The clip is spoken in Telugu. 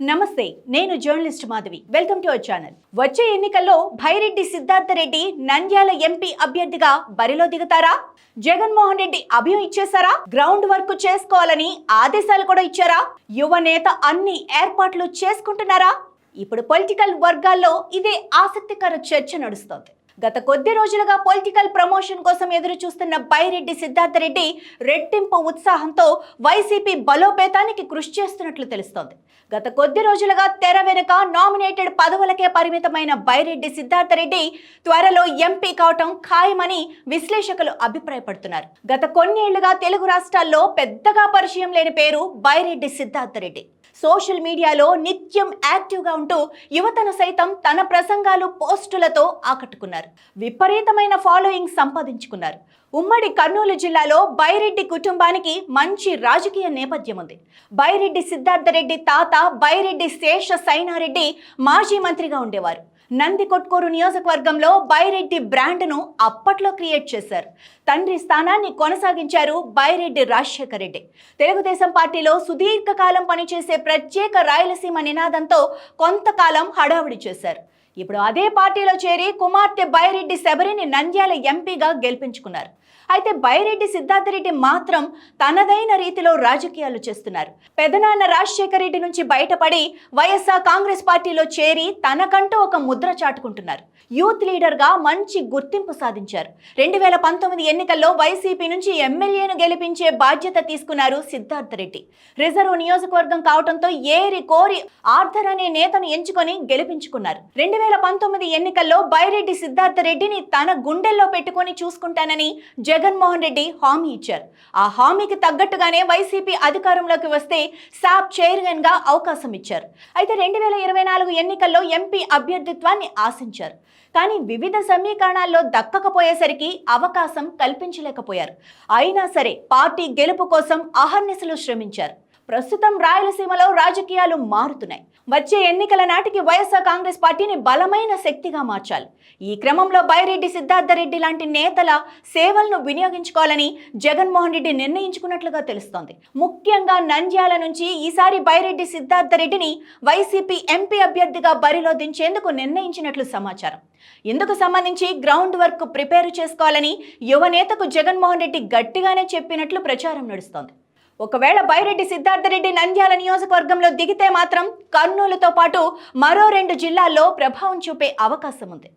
నమస్తే నేను journalist Madhavi. Welcome to our channel. వచ్చే ఎన్నికల్లో భైరెడ్డి సిద్ధార్థ రెడ్డి నంద్యాల ఎంపీ అభ్యర్థిగా బరిలో దిగుతారా? జగన్మోహన్ రెడ్డి అభయం ఇచ్చేశారా? గ్రౌండ్ వర్క్ చేసుకోవాలని ఆదేశాలు కూడా ఇచ్చారా? యువ నేత అన్ని ఏర్పాట్లు చేసుకుంటున్నారా? ఇప్పుడు పొలిటికల్ వర్గాల్లో ఇదే ఆసక్తికర చర్చ నడుస్తోంది. గత కొద్ది రోజులుగా పొలిటికల్ ప్రమోషన్ కోసం ఎదురు చూస్తున్న బైరెడ్డి సిద్ధార్థరెడ్డి రెట్టింపు ఉత్సాహంతో వైసీపీ బలోపేతానికి కృషి చేస్తున్నట్లు తెలుస్తోంది. గత కొద్ది రోజులుగా తెర వెనుక నామినేటెడ్ పదవులకే పరిమితమైన బైరెడ్డి సిద్ధార్థ రెడ్డి త్వరలో ఎంపీ కావటం ఖాయమని విశ్లేషకులు అభిప్రాయపడుతున్నారు. గత కొన్నేళ్ళుగా తెలుగు రాష్ట్రాల్లో పెద్దగా పరిచయం లేని పేరు బైరెడ్డి సిద్ధార్థ రెడ్డి. సోషల్ మీడియాలో నిత్యం యాక్టివ్గా ఉంటూ యువతను సైతం తన ప్రసంగాలు పోస్టులతో ఆకట్టుకున్నారు. విపరీతమైన ఫాలోయింగ్ సంపాదించుకున్నారు. ఉమ్మడి కర్నూలు జిల్లాలో బైరెడ్డి కుటుంబానికి మంచి రాజకీయ నేపథ్యం ఉంది. బైరెడ్డి సిద్ధార్థ రెడ్డి తాత బైరెడ్డి శేష సైనారెడ్డి మాజీ మంత్రిగా ఉండేవారు. నంది కొట్కూరు నియోజకవర్గంలో బైరెడ్డి బ్రాండ్ను అప్పట్లో క్రియేట్ చేశారు. తండ్రి స్థానాన్ని కొనసాగించారు బైరెడ్డి రాజశేఖర రెడ్డి. తెలుగుదేశం పార్టీలో సుదీర్ఘకాలం పనిచేసే ప్రత్యేక రాయలసీమ నినాదంతో కొంతకాలం హడావుడి చేశారు. ఇప్పుడు అదే పార్టీలో చేరి కుమార్తె బైరెడ్డి శబరిని నంద్యాల ఎంపీగా గెలిపించుకున్నారు. అయితే బైరెడ్డి సిద్ధార్థరెడ్డి మాత్రం తనదైన రీతిలో రాజకీయాలు చేస్తున్నారు. పెదనాన్న రాజశేఖర రెడ్డి నుంచి బయటపడి వైఎస్ఆర్ కాంగ్రెస్ పార్టీలో చేరి తనకంటూ ఒక ముద్ర చాటుకుంటున్నారు. యూత్ లీడర్గా మంచి గుర్తింపు సాధించారు. రెండు వేల పంతొమ్మిది ఎన్నికల్లో వైసీపీ నుంచి ఎమ్మెల్యేను గెలిపించే బాధ్యత తీసుకున్నారు సిద్ధార్థ రెడ్డి. రిజర్వ్ నియోజకవర్గం కావడంతో ఏరి కోరి ఆర్థర్ అనే నేతను ఎంచుకొని గెలిపించుకున్నారు. రెండు వేల పంతొమ్మిది ఎన్నికల్లో బైరెడ్డి సిద్ధార్థ రెడ్డిని తన గుండెల్లో పెట్టుకొని చూసుకుంటానని జగన్మోహన్ రెడ్డి హామీ ఇచ్చారు. ఆ హామీకి తగ్గట్టుగానే వైసీపీ అధికారంలోకి వస్తే సాప్ చైర్మన్గా అవకాశం ఇచ్చారు. అయితే రెండు వేల ఇరవై నాలుగు ఎన్నికల్లో ఎంపీ అభ్యర్థిత్వాన్ని ఆశించారు. కానీ వివిధ సమీకరణాల్లో దక్కకపోయేసరికి అవకాశం కల్పించలేకపోయారు. అయినా సరే పార్టీ గెలుపు కోసం అహర్నిశలు శ్రమించారు. ప్రస్తుతం రాయలసీమలో రాజకీయాలు మారుతున్నాయి. వచ్చే ఎన్నికల నాటికి వైఎస్ఆర్ కాంగ్రెస్ పార్టీని బలమైన శక్తిగా మార్చాలి. ఈ క్రమంలో బైరెడ్డి సిద్ధార్థ రెడ్డి లాంటి నేతల సేవలను వినియోగించుకోవాలని జగన్మోహన్ రెడ్డి నిర్ణయించుకున్నట్లుగా తెలుస్తోంది. ముఖ్యంగా నంద్యాల నుంచి ఈసారి బైరెడ్డి సిద్ధార్థ రెడ్డిని వైసీపీ ఎంపీ అభ్యర్థిగా బరిలో దించేందుకు నిర్ణయించినట్లు సమాచారం. ఇందుకు సంబంధించి గ్రౌండ్ వర్క్ ప్రిపేర్ చేసుకోవాలని యువనేతకు జగన్మోహన్ రెడ్డి గట్టిగానే చెప్పినట్లు ప్రచారం నడుస్తోంది. ఒకవేళ బైరెడ్డి సిద్ధార్థరెడ్డి నంద్యాల నియోజకవర్గంలో దిగితే మాత్రం కర్నూలుతో పాటు మరో రెండు జిల్లాల్లో ప్రభావం చూపే అవకాశం ఉంది